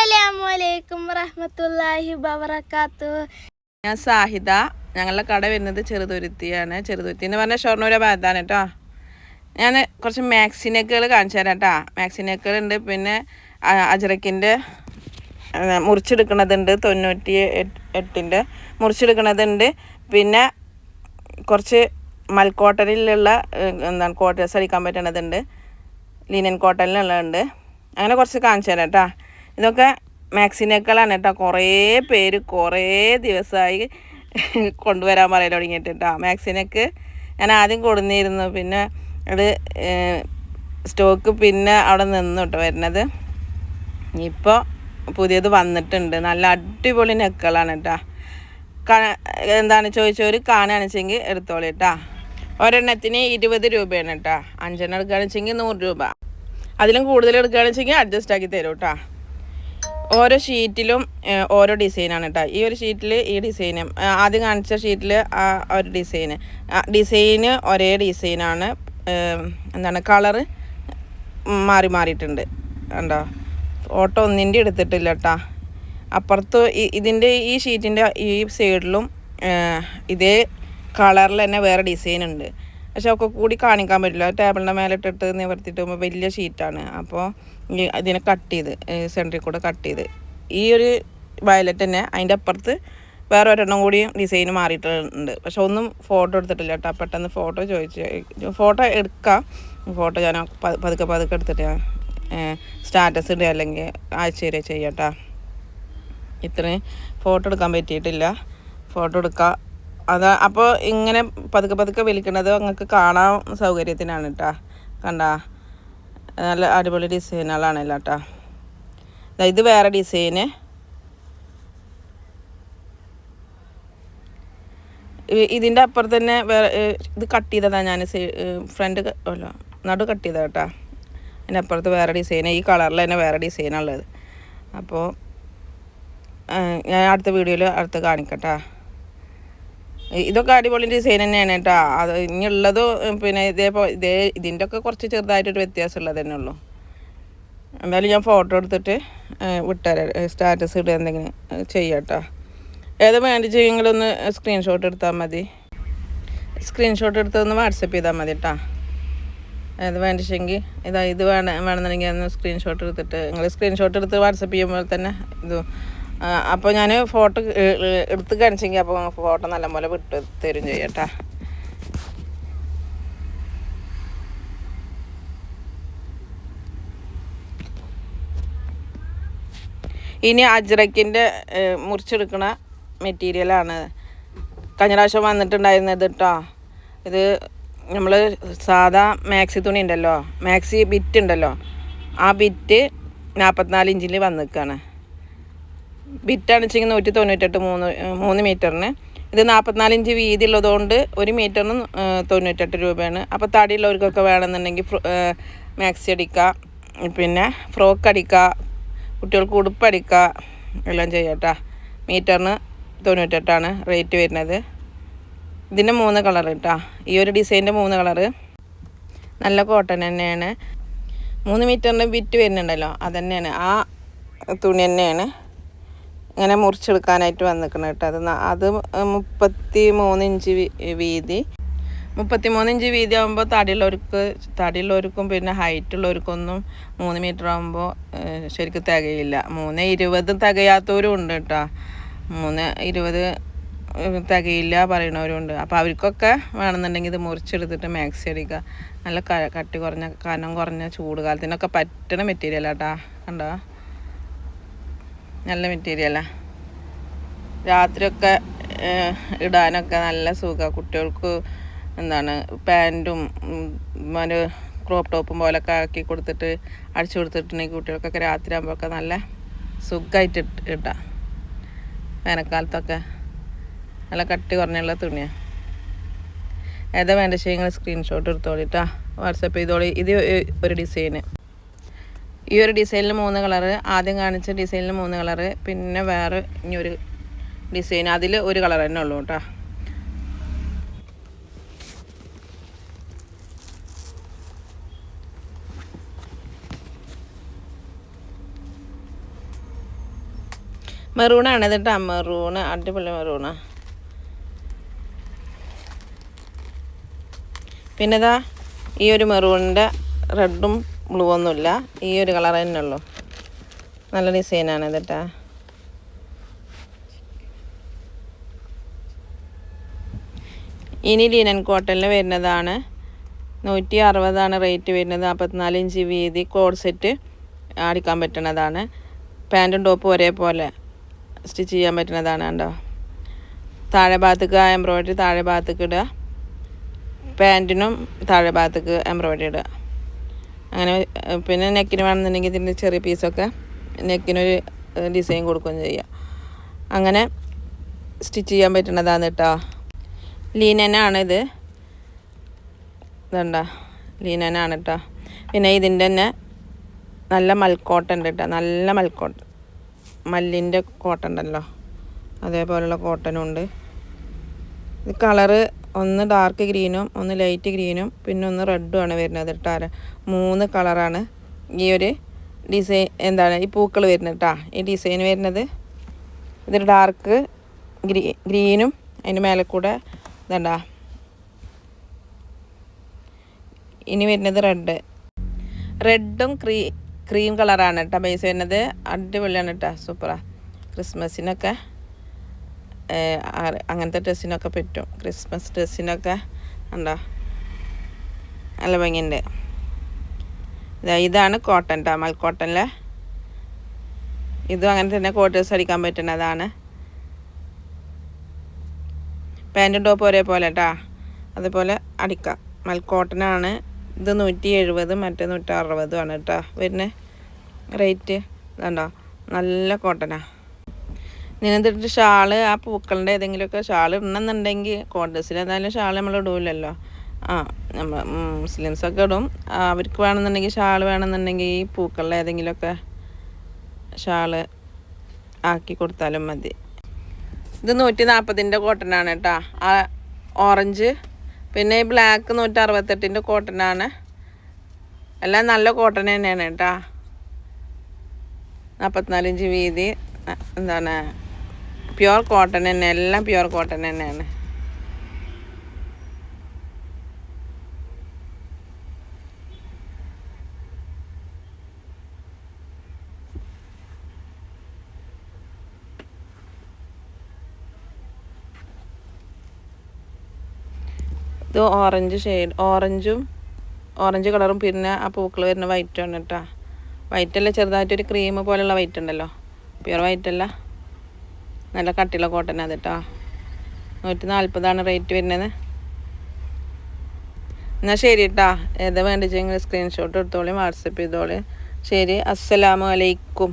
അസ്സലാമലൈക്കും വറഹമത്തല്ലാഹി വബറകാത്തു. ഞാൻ സാഹിദ. ഞങ്ങളുടെ കട വരുന്നത് ചെറുതുരുത്തിയാണ്. ചെറുതുരുത്തി എന്ന് പറഞ്ഞാൽ ഷൊർണൂര ഭാഗത്താണ് കേട്ടോ. ഞാൻ കുറച്ച് മാക്സിനേക്കുകൾ കാണിച്ചു തരാം കേട്ടോ. മാക്സിനേക്കുകൾ ഉണ്ട്. പിന്നെ അജറക്കിന്റെ മുറിച്ചെടുക്കണതുണ്ട്. തൊണ്ണൂറ്റി എട്ട്- എട്ടിന്റെ മുറിച്ചെടുക്കണതുണ്ട്. പിന്നെ കുറച്ച് മൽക്കോട്ടനിലുള്ള ഏഹ്, എന്താണ് കോട്ടേഴ്സ് അടിക്കാൻ പറ്റണതുണ്ട്. ലിനൻ കോട്ടനിലുള്ളതുണ്ട് അങ്ങനെ കുറച്ച് കാണിച്ചു തരാം കേട്ടോ. ഇതൊക്കെ മാക്സിനേക്കളാണ് കേട്ടോ. കുറേ പേര് കുറേ ദിവസമായി കൊണ്ടുവരാൻ പറയാൻ തുടങ്ങിയിട്ട് കേട്ടോ. മാക്സിനേക്ക് ഞാൻ ആദ്യം കൊടുന്നിരുന്നു. പിന്നെ അത് സ്റ്റോക്ക് പിന്നെ അവിടെ നിന്നു കേട്ടോ വരുന്നത്. ഇപ്പോൾ പുതിയത് വന്നിട്ടുണ്ട്. നല്ല അടിപൊളി നെക്കുകളാണ് കേട്ടോ. എന്താണ് ചോദിച്ചവർ കാണുകയാണെന്ന് വെച്ചെങ്കിൽ എടുത്തോളൂ കേട്ടോ. ഒരെണ്ണത്തിന് ഇരുപത് രൂപയാണ് കേട്ടോ. അഞ്ചെണ്ണം എടുക്കുകയാണെന്ന് വെച്ചെങ്കിൽ നൂറ് രൂപ. അതിലും കൂടുതൽ എടുക്കുകയാണെന്ന് വെച്ചെങ്കിൽ അഡ്ജസ്റ്റ് ആക്കി തരും കേട്ടോ. ഓരോ ഷീറ്റിലും ഓരോ ഡിസൈനാണ് കേട്ടോ ഈ ഒരു ഷീറ്റിൽ ഈ ഡിസൈന് ആദ്യം കാണിച്ച ഷീറ്റിൽ ആ ഒരു ഡിസൈൻ ഡിസൈന് ഒരേ ഡിസൈനാണ് എന്താണ് കളറ് മാറി മാറിയിട്ടുണ്ട്. കണ്ടോ? ഫോട്ടോ ഒന്നിന്റെ എടുത്തിട്ടില്ല കേട്ടോ അപ്പുറത്ത് ഇതിന്റെ ഈ ഷീറ്റിന്റെ ഈ സൈഡിലും ഇതേ കളറിൽ തന്നെ വേറെ ഡിസൈൻ ഉണ്ട് പക്ഷെ ഒക്കെ കൂടി കാണിക്കാൻ പറ്റില്ല. ടേബിളിന്റെ മേലെ ഇട്ടിട്ട് നിവർത്തിയിട്ട് പോകുമ്പോൾ വലിയ ഷീറ്റാണ് അപ്പോൾ ഇതിനെ കട്ട് ചെയ്ത് സെന്ററിൽ കൂടെ കട്ട് ചെയ്ത്. ഈ ഒരു വയലറ്റ് തന്നെ അതിന്റെ അപ്പുറത്ത് വേറെ ഒരെണ്ണം കൂടി ഡിസൈൻ മാറിയിട്ടുണ്ട്. പക്ഷെ ഒന്നും ഫോട്ടോ എടുത്തിട്ടില്ല കേട്ടോ. പെട്ടെന്ന് ഫോട്ടോ ചോദിച്ചു ഫോട്ടോ എടുക്കാം. ഫോട്ടോ ഞാൻ പതുക്കെ പതുക്കെ എടുത്തിട്ട് സ്റ്റാറ്റസ് ഇടുക അല്ലെങ്കിൽ ആഴ്ച വരെ കേട്ടോ. ഇത്രയും ഫോട്ടോ എടുക്കാൻ പറ്റിയിട്ടില്ല. ഫോട്ടോ എടുക്കുക അത് അപ്പോൾ ഇങ്ങനെ പതുക്കെ പതുക്കെ വലിക്കുന്നത് നിങ്ങൾക്ക് കാണാൻ സൗകര്യത്തിനാണ് കേട്ടോ കണ്ട? നല്ല അടിപൊളി ഡിസൈനുകളാണല്ലോ കേട്ടോ ഇത് വേറെ ഡിസൈന്. ഇതിന്റെ അപ്പുറത്ത് തന്നെ വേറെ ഇത് കട്ട് ചെയ്തതാണ് ഞാൻ ഫ്രണ്ട് അല്ല നടു കട്ട് ചെയ്ത കേട്ടോ അതിന്റെ അപ്പുറത്ത് വേറെ ഡിസൈന് ഈ കളറിൽ തന്നെ വേറെ ഡിസൈനുള്ളത് അപ്പോൾ ഞാൻ അടുത്ത വീഡിയോയിൽ അടുത്ത് കാണിക്കട്ടാ. ഇതൊക്കെ അടിപൊളി ഡിസൈൻ തന്നെയാണ് കേട്ടോ. അത് ഇനിയുള്ളത് പിന്നെ ഇതേപോലെ ഇതേ ഇതിന്റെ ഒക്കെ കുറച്ച് ചെറുതായിട്ടൊരു വ്യത്യാസമുള്ളത് തന്നെ ഉള്ളൂ. എന്തായാലും ഞാൻ ഫോട്ടോ എടുത്തിട്ട് വിട്ടുതരാം സ്റ്റാറ്റസ് ഇടുക എന്തെങ്കിലും ചെയ്യാം കേട്ടോ. ഏത് വേണ്ടി ചെയ്യുമെങ്കിലൊന്ന് സ്ക്രീൻഷോട്ട് എടുത്താൽ മതി. സ്ക്രീൻഷോട്ട് എടുത്തൊന്ന് വാട്സപ്പ് ചെയ്താൽ മതി കേട്ടോ. ഏത് വേണ്ടിച്ചെങ്കിൽ ഇതാ ഇത് വേണം വേണമെന്നുണ്ടെങ്കിൽ ഒന്ന് സ്ക്രീൻഷോട്ട് എടുത്തിട്ട് നിങ്ങൾ സ്ക്രീൻഷോട്ട് എടുത്ത് വാട്സപ്പ് ചെയ്യുമ്പോൾ തന്നെ ഇത് അപ്പോൾ ഞാൻ ഫോട്ടോ എടുത്ത് കാണിച്ചെങ്കിൽ അപ്പോൾ ഫോട്ടോ നല്ലപോലെ വിട്ട് തരും ചെയ്യട്ടാ. ഇനി അജ്രക്കിന്റെ മുറിച്ചെടുക്കണ മെറ്റീരിയലാണ്. കഴിഞ്ഞ പ്രാവശ്യം വന്നിട്ടുണ്ടായിരുന്നത് കേട്ടോ ഇത് നമ്മൾ സാധാ മാക്സി തുണി ഉണ്ടല്ലോ മാക്സി ബിറ്റ് ഉണ്ടല്ലോ? ആ ബിറ്റ് നാൽപ്പത്തിനാല് ഇഞ്ചിൽ വന്നിക്കാണ്. ബിറ്റാണ് വെച്ചെങ്കിൽ നൂറ്റി തൊണ്ണൂറ്റെട്ട് മൂന്ന് മൂന്ന് മീറ്ററിന്. ഇത് നാൽപ്പത്തിനാല് ഇഞ്ച് വീതി ഉള്ളതുകൊണ്ട് ഒരു മീറ്ററിന് തൊണ്ണൂറ്റെട്ട് രൂപയാണ്. അപ്പോൾ തടിയുള്ളവർക്കൊക്കെ വേണമെന്നുണ്ടെങ്കിൽ മാക്സി അടിക്കാം പിന്നെ ഫ്രോക്ക് അടിക്കുക കുട്ടികൾക്ക് ഉടുപ്പ് എല്ലാം ചെയ്യട്ടാ. മീറ്ററിന് തൊണ്ണൂറ്റെട്ടാണ് റേറ്റ് വരുന്നത്. ഇതിന്റെ മൂന്ന് കളർ കേട്ടോ. ഈ ഒരു ഡിസൈന്റെ മൂന്ന് കളർ നല്ല കോട്ടൺ തന്നെയാണ്. മൂന്ന് മീറ്ററിന്റെ ബിറ്റ് വരുന്നുണ്ടല്ലോ അതന്നെയാണ്. ആ തുണി തന്നെയാണ്. ഇങ്ങനെ മുറിച്ചെടുക്കാനായിട്ട് വന്നിക്കണം കേട്ടോ. അത് അത് മുപ്പത്തി മൂന്ന് ഇഞ്ച് വീതി. മുപ്പത്തി മൂന്ന് ഇഞ്ച് വീതി ആകുമ്പോൾ തടിയുള്ളവർക്ക് തടിയുള്ളവർക്കും പിന്നെ ഹൈറ്റ് ഉള്ളവർക്കൊന്നും മൂന്ന് മീറ്റർ ആകുമ്പോൾ ശരിക്കും തികയില്ല. മൂന്ന് ഇരുപത് തികയാത്തവരും ഉണ്ട് കേട്ടോ. മൂന്ന് ഇരുപത് തികയില്ല പറയണവരും ഉണ്ട്. അപ്പോൾ അവർക്കൊക്കെ വേണമെന്നുണ്ടെങ്കിൽ ഇത് മുറിച്ചെടുത്തിട്ട് മാക്സി അടിക്കുക നല്ല കട്ടി കുറഞ്ഞ കനം കുറഞ്ഞ ചൂട് കാലത്തിനൊക്കെ പറ്റണ മെറ്റീരിയലാട്ടാ കണ്ടോ? നല്ല മെറ്റീരിയലാണ് രാത്രിയൊക്കെ ഇടാനൊക്കെ നല്ല സുഖമാണ് കുട്ടികൾക്ക് എന്താണ് പാന്റും ഒരു ക്രോപ്പ് ടോപ്പും പോലൊക്കെ ആക്കി കൊടുത്തിട്ട് അടിച്ചു കൊടുത്തിട്ടുണ്ടെങ്കിൽ കുട്ടികൾക്കൊക്കെ രാത്രി ആകുമ്പോഴൊക്കെ നല്ല സുഖമായിട്ട് ഇട്ടാം ഇടാം വേനൽക്കാലത്തൊക്കെ നല്ല കട്ടി കുറഞ്ഞുള്ള തുണിയാണ് ഏതാ വേണ്ട വെച്ചാൽ നിങ്ങൾ സ്ക്രീൻഷോട്ട് എടുത്തോളിട്ടാ വാട്സപ്പ് ചെയ്തോളി. ഇത് ഒരു ഡിസൈന്. ഈ ഒരു ഡിസൈനിൽ മൂന്ന് കളറ് ആദ്യം കാണിച്ച ഡിസൈനിൽ മൂന്ന് കളറ് പിന്നെ വേറെ ഇനി ഒരു ഡിസൈൻ അതിൽ ഒരു കളർ തന്നെ ഉള്ളൂ കേട്ടോ. മെറൂണാണ് ഇത് കേട്ടോ മെറൂണ് അടിപൊളി മെറൂണ് പിന്നെതാ ഈ ഒരു മെറൂണിന്റെ റെഡും ബ്ലൂ ഒന്നുമില്ല ഈ ഒരു കളർ തന്നെ ഉള്ളൂ. നല്ല ഡിസൈനാണ് ഇത് കേട്ടോ ഇനി ലീനൻ കോട്ടണിൽ വരുന്നതാണ്. നൂറ്റി അറുപതാണ് റേറ്റ് വരുന്നത്. നാൽപ്പത്തിനാല് ഇഞ്ച് വീതി കോഡ് സെറ്റ് അടിക്കാൻ പറ്റുന്നതാണ്. പാന്റും ടോപ്പും ഒരേപോലെ സ്റ്റിച്ച് ചെയ്യാൻ പറ്റുന്നതാണ് കണ്ടോ. താഴെ ഭാഗത്തേക്ക് എംബ്രോയ്ഡറി താഴെ ഭാഗത്തേക്ക് ഇടുക. പാന്റിനും താഴെ ഭാഗത്തേക്ക് എംബ്രോയ്ഡറി ഇടുക. അങ്ങനെ പിന്നെ നെക്കിന് വേണമെന്നുണ്ടെങ്കിൽ ഇതിന്റെ ചെറിയ പീസൊക്കെ നെക്കിനൊരു ഡിസൈൻ കൊടുക്കുകയും ചെയ്യുക അങ്ങനെ സ്റ്റിച്ച് ചെയ്യാൻ പറ്റുന്നതാണ് കേട്ടോ. ലീനനാണിത്. ഇതണ്ട? ലീനനാണ് കേട്ടോ. പിന്നെ ഇതിന്റെ തന്നെ നല്ല മൽക്കോട്ട ഉണ്ട് കേട്ടോ. നല്ല മൽക്കോട്ട മല്ലിന്റെ കോട്ട ഉണ്ടല്ലോ അതേപോലുള്ള കോട്ടനുണ്ട്. ഇത് കളറ് ഒന്ന് ഡാർക്ക് ഗ്രീനും ഒന്ന് ലൈറ്റ് ഗ്രീനും പിന്നെ ഒന്ന് റെഡും ആണ് വരുന്നത് കേട്ടോ മൂന്ന് കളറാണ് ഈ ഒരു ഡിസൈൻ എന്താണ്? ഈ പൂക്കൾ വരുന്നത് കേട്ടോ ഈ ഡിസൈൻ വരുന്നത് ഇതൊരു ഡാർക്ക് ഗ്രീ ഗ്രീനും അതിന്റെ മേലെ കൂടെ ഇതണ്ടാ? ഇനി വരുന്നത് റെഡ് റെഡും ക്രീ ക്രീം കളറാണ് കേട്ടോ ബേസ് വരുന്നത്. അടിപൊളിയാണ് കേട്ടോ സൂപ്പറാണ് ക്രിസ്മസിനൊക്കെ അങ്ങനത്തെ ഡ്രസ്സിനൊക്കെ പറ്റും. ക്രിസ്മസ് ഡ്രസ്സിനൊക്കെ ഉണ്ടോ നല്ല ഭംഗിയുണ്ട്. ഇതാ ഇതാണ് കോട്ടൺ കേട്ടോ മൽക്കോട്ടണിലെ ഇതും അങ്ങനെ തന്നെ കോട്ടേഴ്സ് അടിക്കാൻ പറ്റുന്നതാണ് പാന്റും ടോപ്പ് ഒരേപോലെ കേട്ടാ അതുപോലെ അടിക്കാം. മൽക്കോട്ടനാണ് ഇത് നൂറ്റി എഴുപത് മറ്റേ നൂറ്റി അറുപതും ആണ് കേട്ടോ വരുന്നത് റേറ്റ് ഇതുണ്ടോ നല്ല കോട്ടനാ നിന്നിട്ട് ഷാൾ ആ പൂക്കളുടെ ഏതെങ്കിലുമൊക്കെ ഷാൾ ഇടണമെന്നുണ്ടെങ്കിൽ കോട്ടേഴ്സിൽ ഏതായാലും ഷാൾ നമ്മൾ ഇടൂലല്ലോ. ആ നമ്മൾ മുസ്ലിംസൊക്കെ ഇടും. അവർക്ക് വേണമെന്നുണ്ടെങ്കിൽ ഷാൾ വേണമെന്നുണ്ടെങ്കിൽ ഈ പൂക്കളുടെ ഏതെങ്കിലുമൊക്കെ ഷാൾ ആക്കി കൊടുത്താലും മതി. ഇത് നൂറ്റി നാൽപ്പതിന്റെ കോട്ടനാണ് കേട്ടോ. ആ ഓറഞ്ച്. പിന്നെ ഈ ബ്ലാക്ക് നൂറ്റി അറുപത്തെട്ടിന്റെ കോട്ടനാണ്. എല്ലാം നല്ല കോട്ടൺ തന്നെയാണ് കേട്ടോ. നാൽപ്പത്തിനാലിഞ്ച് വീതി. എന്താണ്? പ്യുവർ കോട്ടൺ തന്നെ എല്ലാം പ്യുവർ കോട്ടൺ തന്നെയാണ്. ഇത് ഓറഞ്ച് ഷെയ്ഡ് ഓറഞ്ചും ഓറഞ്ച് കളറും പിന്നെ ആ പൂക്കൾ വരുന്ന വൈറ്റും ആണ് കേട്ടോ വൈറ്റല്ല ചെറുതായിട്ടൊരു ക്രീം പോലെയുള്ള വൈറ്റ് ഉണ്ടല്ലോ. പ്യുവർ വൈറ്റ് അല്ല. നല്ല കട്ടിയുള്ള കോട്ടൺ അത് കേട്ടോ. നൂറ്റി നാൽപ്പതാണ് റേറ്റ് വരുന്നത്. എന്നാൽ ശരി കേട്ടോ ഏതാ വേണ്ടിച്ചെങ്കിൽ സ്ക്രീൻഷോട്ട് എടുത്തോളി വാട്സപ്പ് ചെയ്തോളി. ശരി അസ്സലാമു അലൈക്കും.